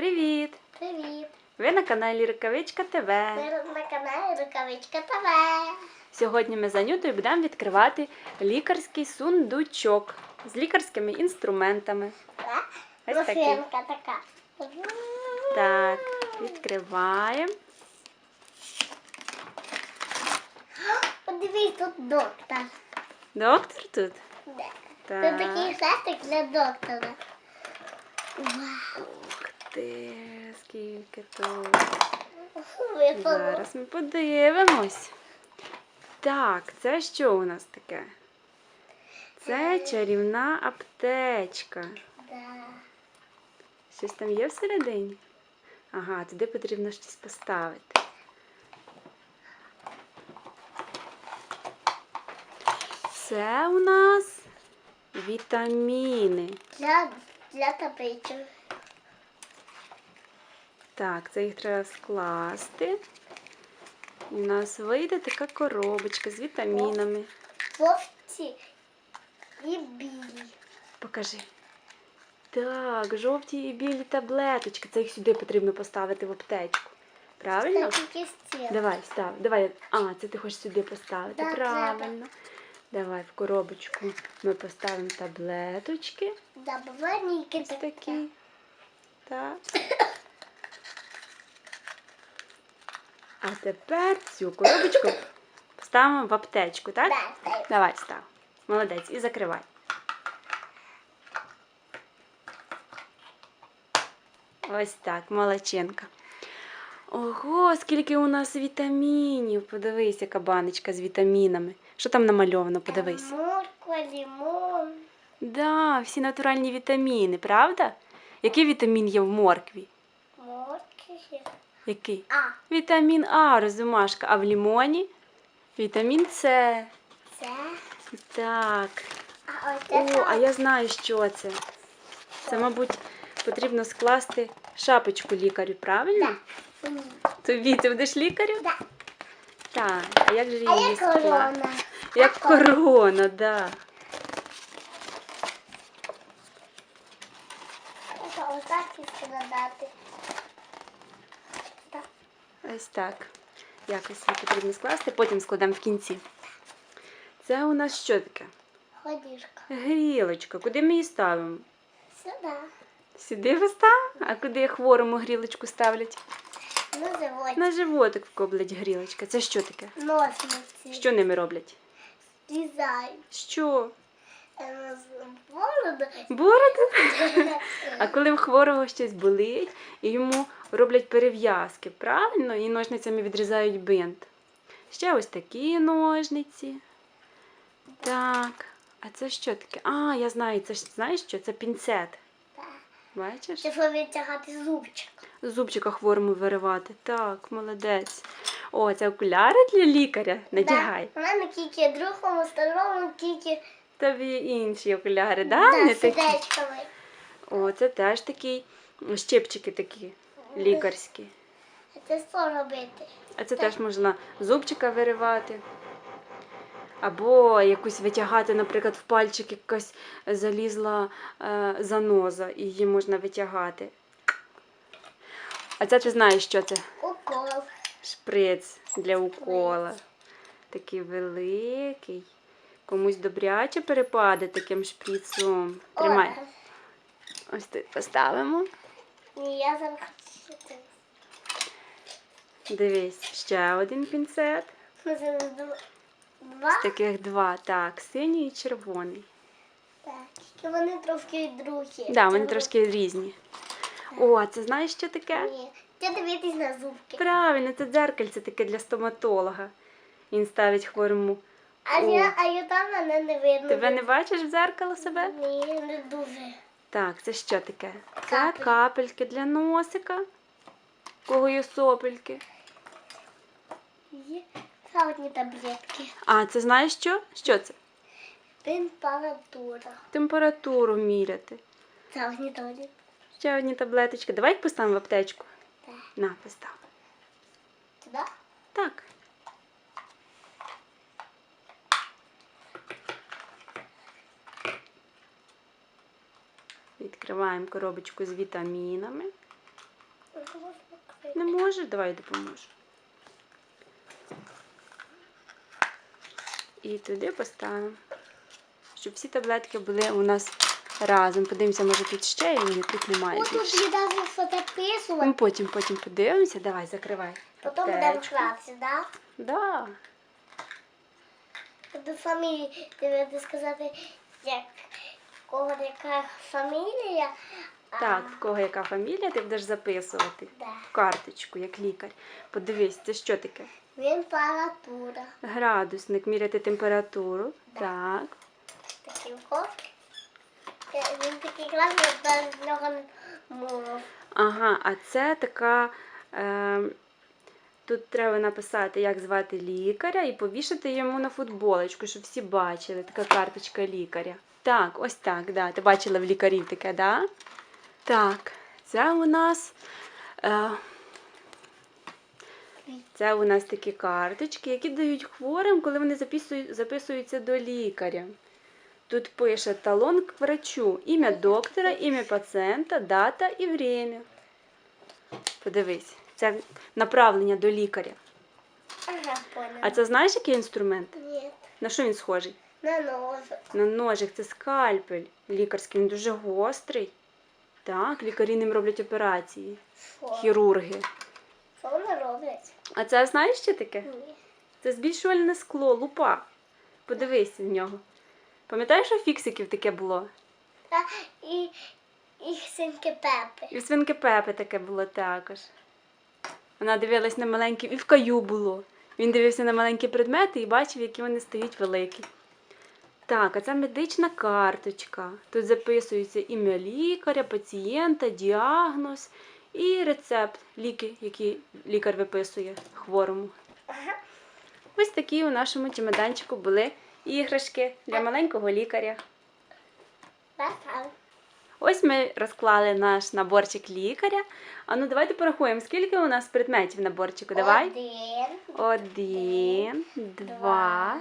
Привіт! Привіт! Ви на каналі Рукавичка ТВ. Ви на каналі Рукавичка ТВ. Сьогодні ми з Анютою будемо відкривати лікарський сундучок з лікарськими інструментами. Так? Ось такий. Така. Так, відкриваємо. Подивись, тут доктор. Доктор тут. Де? Так. Тут такий хрестик для доктора. Вау! Ти, скільки тут. Зараз ми подивимось. Так, це що у нас таке? Це чарівна аптечка. Щось там є всередині? Ага, туди потрібно щось поставити. Це у нас вітаміни. Для, для табличок. Так, це їх треба скласти. І у нас вийде така коробочка з вітамінами. Жовті і білі. Покажи. Так, жовті і білі таблеточки. Це їх сюди потрібно поставити в аптечку. Правильно? Давай, став. Давай. А, це ти хочеш сюди поставити. Так, Правильно. Давай в коробочку ми поставимо таблеточки. Добавляйки Ось такі. Так. А тепер цю коробочку поставимо в аптечку, так? Давай, став. Молодець. І закривай. Ось так, молодчинка. Ого, скільки у нас вітамінів. Подивись, яка баночка з вітамінами. Що там намальовано? Подивись. Морква, лимон. Да, всі натуральні вітаміни, правда? Який вітамін є в моркві? Морква. Який? А, Вітамін А, розумашка, а в лімоні? Вітамін С. це. Так. А ось О, це. а я знаю, що це. Це, мабуть, потрібно скласти шапочку лікарю, правильно? Ні. Тобі ти будеш лікарю? Да. Так. А як же її А я скласти? корона. Як корона, да. Це ось так і складати. Ось так. Якось її потрібно скласти, потім складемо в кінці. Це у нас що таке? Ходішка. Грілочка. Куди ми її ставимо? Сюди. Сюди виставимо? А куди хворому грілочку ставлять? На животі. На животик вкоблять грілочка. Це що таке? Носниці. Що ними роблять? Дизайн. Що? Бороду. Бороду? А коли в хворого щось болить, і йому роблять перев'язки, правильно? І ножницями відрізають бинт. Ще ось такі ножниці. Так. А це що таке? А, я знаю, це знаєш що? Це пінцет. Так. Бачиш? Це щоб витягати зубчик. Зубчика хворому виривати. Так, молодець. О, це окуляри для лікаря. Надягай. У мене тільки другому, старому, тільки Тобі інші окуляри, да? да, Не такі? О, це теж такі щепчики такі лікарські. Це що робити? А це теж можна зубчика виривати. Або якусь витягати, наприклад, в пальчик якась залізла е, заноза, і її можна витягати. А це ти знаєш, що це? Укол. Шприц для укола. Такий великий. Комусь добряче перепаде таким шприцом. Тримай. Ось тут поставимо. Ні, я зараз хочу. це. Дивись, ще один пінцет. Два-? З таких два. Так, синій і червоний. Так. Вони трошки другі. Да, вони трошки різні. О, а це знаєш, що таке? Ні. Ти дивитись на зубки. Правильно, це дзеркальце таке для стоматолога. Він ставить хворому. А я, а я там мене не видно. Тебе не бачиш в дзеркало себе? Ні, не дуже. Так, це що таке? Це Капель. капельки для носика. Кого є сопельки. Є одні таблетки. А, це знаєш що? Що це? Температура. Температуру міряти. Це одні таблетки. Ще одні таблеточки. Давай їх поставимо в аптечку. Так. На, постав. Туди? Так. Відкриваємо коробочку з вітамінами. не можеш? Давай я допоможу. І туди поставимо. Щоб всі таблетки були у нас разом. Подивимося, може тут ще ні, тут немає. Тут що Ну, потім, потім подивимося. Давай, закривай. Потім будемо гратися, да? Да. Тобто фамілії, сказати, як кого яка фамілія. Так, в кого яка фамілія, ти будеш записувати Да. в карточку, як лікар. Подивись, це що таке? Температура. Градусник, міряти температуру. Да. Так. Такий кот. Він такий класний, без нього не. Ага, а це така. Е, тут треба написати, як звати лікаря, і повішати йому на футболочку, щоб всі бачили. Така карточка лікаря. Так, ось так, да. Ти бачила в лікарів таке, да? Так, це у нас. Е, це у нас такі карточки, які дають хворим, коли вони записують, записуються до лікаря. Тут пише талон к врачу, ім'я доктора, ім'я пацієнта, дата і время. Подивись, це направлення до лікаря. Ага, поняла. А це знаєш, який інструмент? Ні, На що він схожий? На ножик. На ножик, це скальпель лікарський, він дуже гострий. Так, лікарі ним роблять операції, Що? хірурги. Що вони роблять? А це знаєш що таке? Ні. Це збільшувальне скло, лупа. Подивись в нього. Пам'ятаєш, що у фіксиків таке було? Та і, і синки Пепи. І в свинки Пепи таке було також. Вона дивилась на маленькі, і в каю було. Він дивився на маленькі предмети і бачив, які вони стають великі. Так, а це медична карточка. Тут записується ім'я лікаря, пацієнта, діагноз і рецепт, ліки, які лікар виписує хворому. Ось такі у нашому чемоданчику були іграшки для маленького лікаря. Ось ми розклали наш наборчик лікаря. А ну давайте порахуємо, скільки у нас предметів наборчику. Давай. Один, Один, два,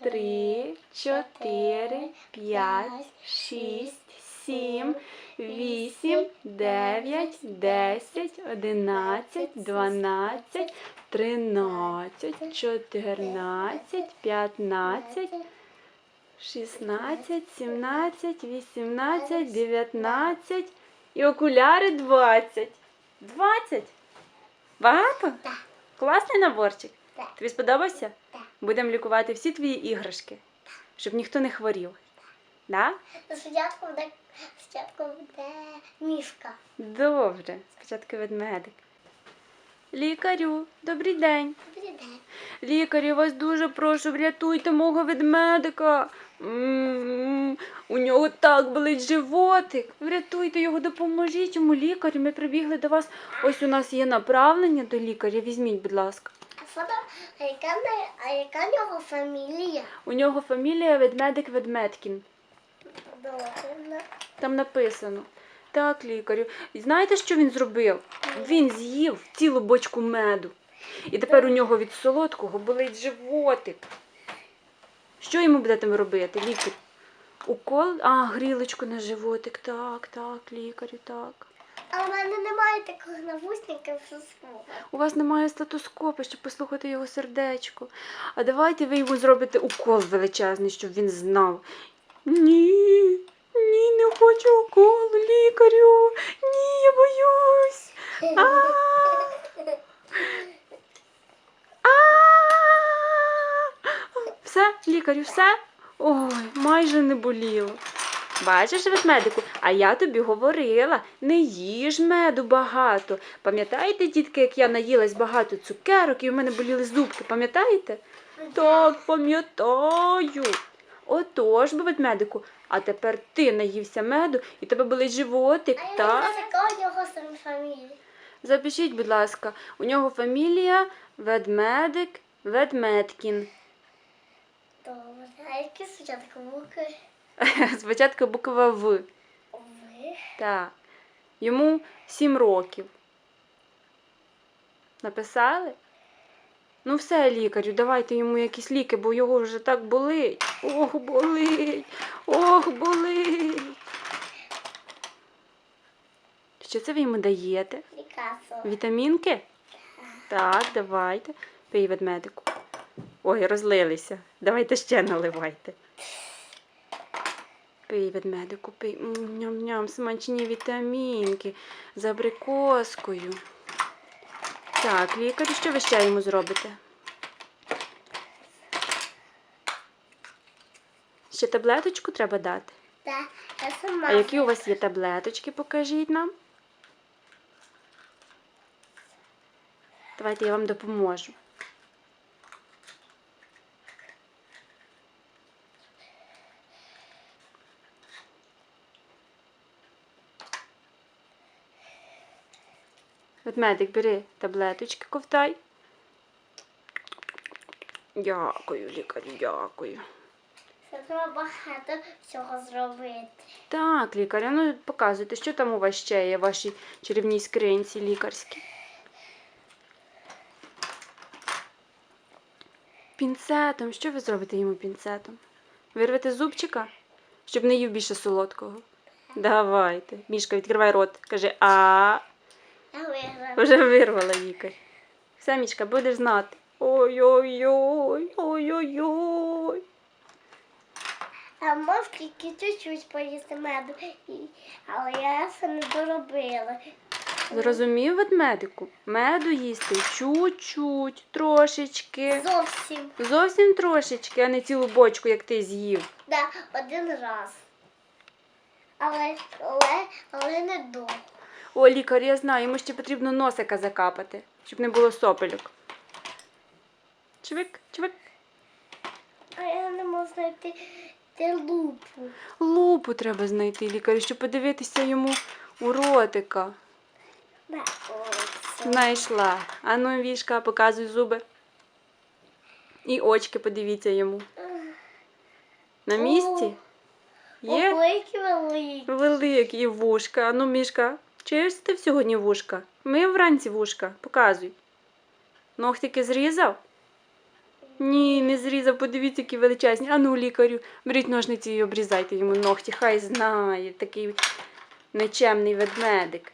три, чотири, п'ять, шість, сім, вісім, дев'ять, десять, одинадцять, дванадцять, тринадцять, чотирнадцять, п'ятнадцять. 16, 17, 18, 19 і окуляри 20. 20? Багато? Так. Класний наборчик. Так. Тобі сподобався? Так. Будемо лікувати всі твої іграшки, щоб ніхто не хворів. Да? Спочатку буде, спочатку буде мішка. Добре. Спочатку ведмедик. Лікарю, добрий день. Добрий день. Лікарі, вас дуже прошу, врятуйте мого ведмедика. М, У нього так болить животик. Врятуйте його, допоможіть йому лікарю. Ми прибігли до вас. Ось у нас є направлення до лікаря. Візьміть, будь ласка. А а яка, а яка в нього фамілія? У нього фамілія ведмедик Ведмедкін. Добре. Там написано. Так, лікарю. І знаєте, що він зробив? Він з'їв цілу бочку меду. І тепер у нього від солодкого болить животик. Що йому будете робити, лікар? Укол? А, грілочку на животик. Так, так, лікарю, так. А в мене немає таких навушників, слухати. У вас немає статоскопа, щоб послухати його сердечко. А давайте ви йому зробите укол величезний, щоб він знав. Ні, ні, не хочу уколу, лікарю. Ні, я боюсь. А! Все, лікарю, все? Ой, майже не боліло. Бачиш, ведмедику, а я тобі говорила, не їж меду багато. Пам'ятаєте, дітки, як я наїлась багато цукерок і в мене боліли зубки, пам'ятаєте? Так, пам'ятаю. Отож, бо ведмедику, а тепер ти наївся меду і тебе болить животик, А так? знаю, яка у нього фамілія. Запишіть, будь ласка, у нього фамілія Ведмедик Ведмедкін. Добре. А які спочатку букви? Спочатку буква В. Ви. Так. Йому 7 років. Написали? Ну все, лікарю, давайте йому якісь ліки, бо його вже так болить. Ох, болить. Ох, болить. Що це ви йому даєте? Пікассо. Вітамінки? Так, давайте. Пий ведмедику. Ой, розлилися. Давайте ще наливайте. Пий ведмедику, пий. М, Ням-ням, смачні вітамінки з абрикоскою. Так, лікарю, що ви ще йому зробите? Ще таблеточку треба дати. Да, я сама. А які у вас є таблеточки, покажіть нам. Давайте я вам допоможу. Ведмедик, бери таблеточки, ковтай. Дякую, лікарю, дякую. Це треба багато всього зробити. Так, лікаря, ну показуйте, що там у вас ще є в вашій чарівній скринці лікарській. Пінцетом. Що ви зробите йому пінцетом? Вирвете зубчика, щоб не їв більше солодкого. Давайте. Мішка, відкривай рот. Каже, а Я виграла. вже вирвала лікар. Все, мішка, будеш знати. Ой-ой-ой, ой-ой-ой. А мов тільки чуть-чуть поїсти меду, І- але я це не доробила. Зрозумів ведмедику? Меду їсти чуть-чуть, трошечки. Зовсім. Зовсім трошечки, а не цілу бочку, як ти з'їв. Да, один раз. Але, але, але не довго. О, лікар, я знаю, йому ще потрібно носика закапати, щоб не було сопельок. Чвик, чвик. А я не можу знайти де лупу. Лупу треба знайти лікарю, щоб подивитися йому у ротика. Да. Знайшла. Ану, вішка, показуй зуби. І очки подивіться йому. На місці? Є? Які великі. Великі і вушка. Ану, мішка, чи ти сьогодні вушка? Ми вранці вушка. Показуй. Ногтики зрізав? Ні, не зрізав. Подивіться, які величезні. Ану, лікарю, беріть ножниці і обрізайте йому ногті. Хай знає. Такий нечемний ведмедик.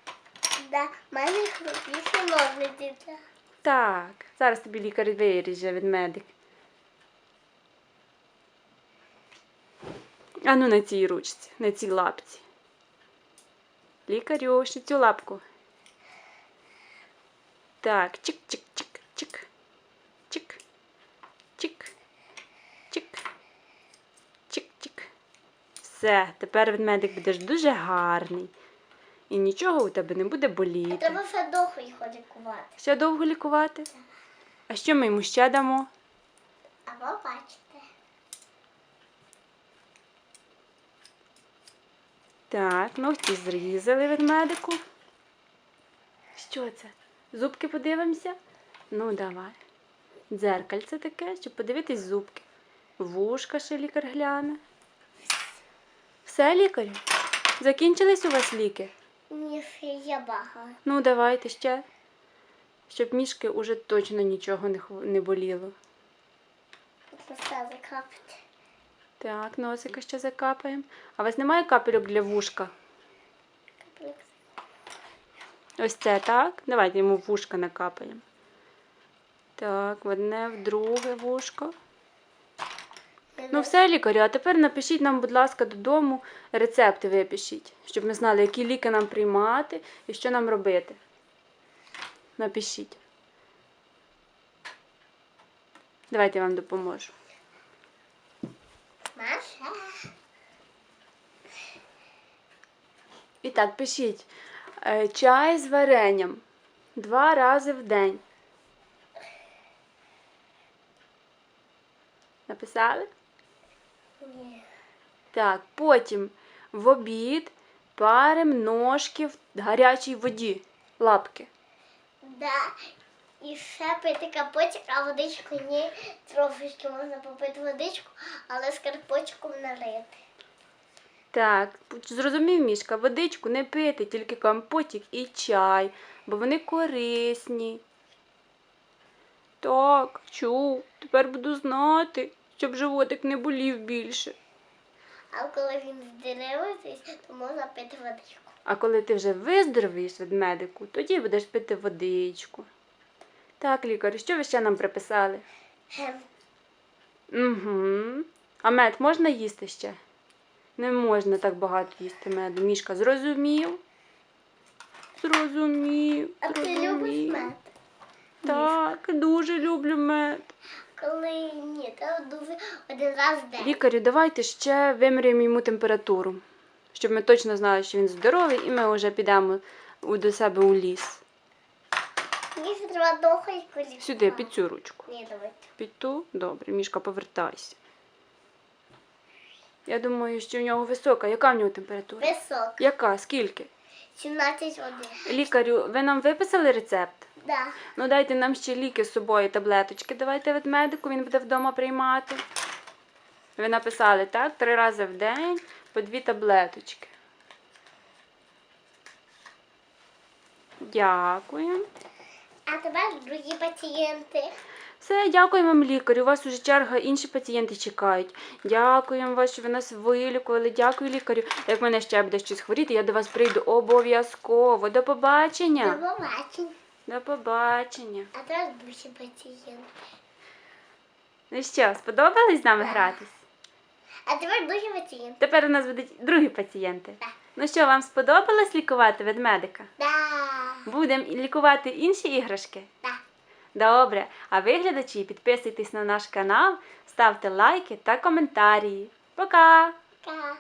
Да, мене крупніші ножниці. Так, зараз тобі лікар виріже ведмедик. Ану на цій ручці, на цій лапці. Лікарю, ще цю лапку. Так, чик-чик-чик-чик. Чик. Чик. Чик. Чик-чик. Все, тепер ведмедик будеш дуже гарний. І нічого у тебе не буде боліти. Треба все довго їх лікувати. Ще довго лікувати? А що ми йому ще дамо? Або бачите. Так, ногті зрізали від медику. Що це? Зубки подивимося? Ну, давай. Дзеркальце таке, щоб подивитись зубки. Вушка ще лікар гляне. Все, лікарю? Закінчились у вас ліки? Ні, ще є багато. Ну, давайте ще. Щоб мішки уже точно нічого не, боліло. Все закапати. Так, носика ще закапаємо. А у вас немає капельок для вушка? Ось це так. Давайте йому вушка накапаємо. Так, в одне, в друге вушко. Ну все, лікарю, а тепер напишіть нам, будь ласка, додому рецепти випишіть, щоб ми знали, які ліки нам приймати і що нам робити. Напишіть. Давайте я вам допоможу. Маша. І так, пишіть. Е, Чай з варенням два рази в день. Написали? Ні. Так, потім в обід парим ножки в гарячій воді, лапки. Да. І ще пити капотик, а водичку ні. Трошечки можна попити водичку, але з карпочком налити. Так, зрозумів мішка, водичку не пити, тільки компотик і чай, бо вони корисні. Так, чув, тепер буду знати, щоб животик не болів більше. А коли він здеревиться, то можна пити водичку. А коли ти вже виздоровієш від медику, тоді будеш пити водичку. Так, лікарю, що ви ще нам приписали? Ем, Угу. А мед можна їсти ще? Не можна так багато їсти меду. Мішка зрозумів? Зрозумів. А ти любиш мед? Так, дуже люблю мед. Коли ні, то дуже один раз день. Лікарю, давайте ще виміряємо йому температуру, щоб ми точно знали, що він здоровий, і ми вже підемо до себе у ліс. Мені треба дохайку лікувати. Сюди, під цю ручку. Ні, давайте. Під ту? Добре, мішка, повертайся. Я думаю, що в нього висока. Яка в нього температура? Висок. Яка? Скільки? 17 один. Лікарю, ви нам виписали рецепт? Да. Ну дайте нам ще ліки з собою, таблеточки. Давайте від медику, він буде вдома приймати. Ви написали, так? Три рази в день по дві таблеточки. Дякую. А тепер другі пацієнти. Все, дякуємо вам, лікарю. У вас уже черга, інші пацієнти чекають. Дякуємо вас, що ви нас вилікували. Дякую, лікарю. Як мене ще буде щось хворіти, я до вас прийду обов'язково. До До побачення. побачення. До побачення. А тепер другі пацієнти. Ну що, сподобалось з нами гратись? А тепер другі пацієнти. Тепер у нас будуть другі пацієнти. Так. Ну що, вам сподобалось лікувати ведмедика? Да. Будемо лікувати інші іграшки? Да. Добре. А ви, глядачі, підписуйтесь на наш канал, ставте лайки та коментарі. Пока! Пока.